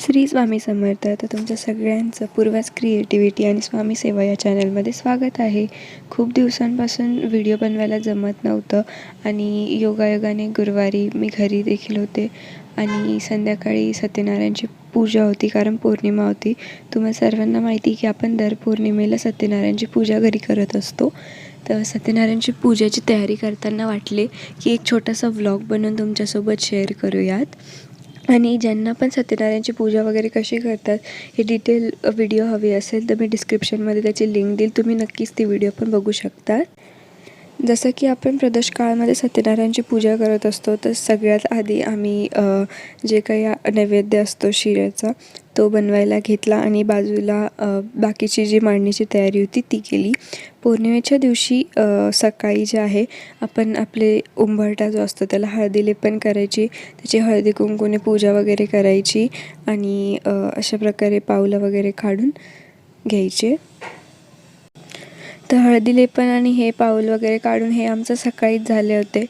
श्री स्वामी समर्थ. तर तुमच्या सगळ्यांचं पूर्वाज क्रिएटिव्हिटी आणि स्वामी सेवा या चॅनलमध्ये स्वागत आहे. खूप दिवसांपासून व्हिडिओ बनवायला जमत नव्हतं आणि योगायोगाने गुरुवारी मी घरी देखील होते आणि संध्याकाळी सत्यनारायणची पूजा होती कारण पौर्णिमा होती. तुम्हा सर्वांना माहिती की आपण दर पौर्णिमेला सत्यनारायणची पूजा घरी करत असतो. तर सत्यनारायणची पूजेची तयारी करताना वाटले की एक छोटासा व्लॉग बनवून तुमच्यासोबत शेअर करूयात. आणि ज्यांना पण सत्यनारायणची पूजा वगैरे कशी करतात हे डिटेल व्हिडिओ हवी असेल तर मी डिस्क्रिप्शनमध्ये त्याची लिंक देईल. तुम्ही नक्कीच ती व्हिडिओ पण बघू शकता जसं की आपण प्रदोष काळामध्ये सत्यनारायणची पूजा करत असतो तर सगळ्यात आधी आम्ही जे काही नैवेद्य असतो शिऱ्याचा तो बनवायला घेतला आणि बाजूला बाकीची जी मांडणीची तयारी होती ती केली. पौर्णिमेच्या दिवशी सकाळी जे आहे आपण आपले उंबरटा जो असतो त्याला हळदी लेपन करायची त्याची हळदी कुंकूने पूजा वगैरे करायची आणि अशा प्रकारे पावलं वगैरे काढून घ्यायचे. तर हळदी लेपन आणि हे पाऊल वगैरे काढून हे आमचं सकाळीच झाले होते.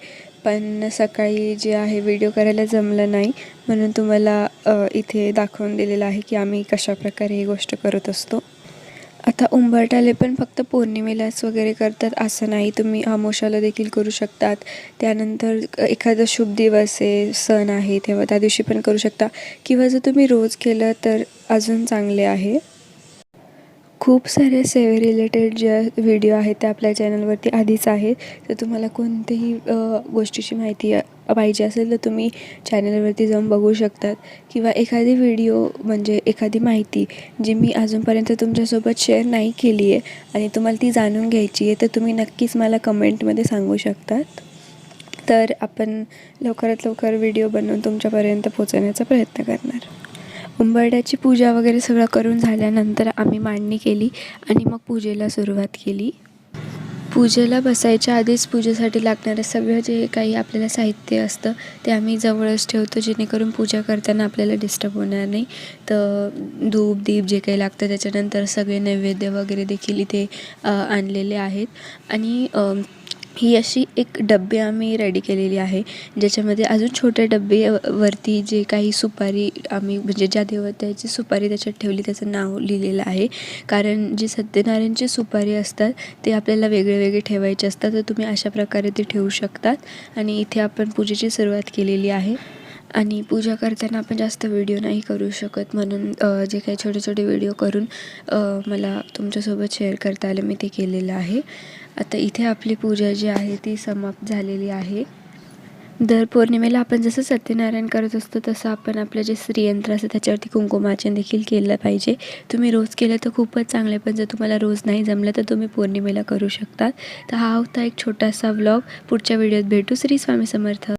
पण सकाळी जे आहे व्हिडिओ करायला जमलं नाही. म्हणून तुम्हाला इथे दाखवून दिलेलं आहे की आम्ही कशाप्रकारे ही गोष्ट करत असतो. आता उंबरटाले पण फक्त पौर्णिमेलाच वगैरे करतात असं नाही. तुम्ही आमोशाला देखील करू शकतात. त्यानंतर एखादा शुभ दिवस आहे सण आहे तेव्हा त्या दिवशी पण करू शकता. किंवा जर तुम्ही रोज केलं तर अजून चांगले आहे. खूप सारे सेवे रिलेटेड ज्या व्हिडिओ आहेत त्या आपल्या चॅनलवरती आधीच आहेत. तर तुम्हाला कोणतीही गोष्टीची माहिती पाहिजे असेल तर तुम्ही चॅनलवरती जाऊन बघू शकतात. किंवा एखादी व्हिडिओ म्हणजे एखादी माहिती जी मी अजूनपर्यंत तुमच्यासोबत शेअर नाही केली आहे आणि तुम्हाला ती जाणून घ्यायची आहे तर तुम्ही नक्कीच मला कमेंटमध्ये सांगू शकतात. तर आपण लवकरात लवकर व्हिडिओ बनवून तुमच्यापर्यंत पोहोचवण्याचा प्रयत्न करणार. उंबरड्याची पूजा वगैरे सगळं करून झाल्यानंतर आम्ही मांडणी केली आणि मग पूजेला सुरुवात केली. पूजेला बसायच्या आधीच पूजेसाठी लागणारं सगळं जे काही आपल्याला साहित्य असतं ते आम्ही जवळच ठेवतो जेणेकरून पूजा करताना आपल्याला डिस्टर्ब होणार नाही. तर धूप दीप जे काही लागतं त्याच्यानंतर सगळे नैवेद्य वगैरे देखील इथे आणलेले आहेत. आणि ही अशी एक डब्बे आम्ही रेडी केलेली आहे. ज्याच्यामध्ये अजून छोटे डब्बे वरती जे काही सुपारी आम्ही म्हणजे ज्या देवताची सुपारी त्याच्यात ठेवली त्याचं नाव लिहिलेलं आहे. कारण जी सत्यनारायणची सुपारी असतात ते आपल्याला वेगळे वेगळे ठेवायचे असतात. तर तुम्ही अशा प्रकारे ते ठेवू शकतात. आणि इथे आपण पूजेची सुरुवात केलेली आहे. आणि पूजा करताना आपण जास्त व्हिडिओ नाही करू शकत. म्हणून जे काही छोटे छोटे व्हिडिओ करून मला तुमच्यासोबत शेअर करता आलं मी ते केलेलं आहे. आता इथे आपली पूजा जी आहे ती समाप्त झालेली आहे. दर पौर्णिमेला आपण जसं सत्यनारायण करत असतो तसं आपण आपलं जे स्त्रीयंत्र असतं त्याच्यावरती कुंकुमार्चन देखील केलं पाहिजे. तुम्ही रोज केलं तर खूपच चांगलं आहे पण जर तुम्हाला रोज नाही जमलं तर तुम्ही पौर्णिमेला करू शकतात तर हा होता एक छोटासा व्लॉग पुढच्या व्हिडिओत भेटू. श्री स्वामी समर्थ.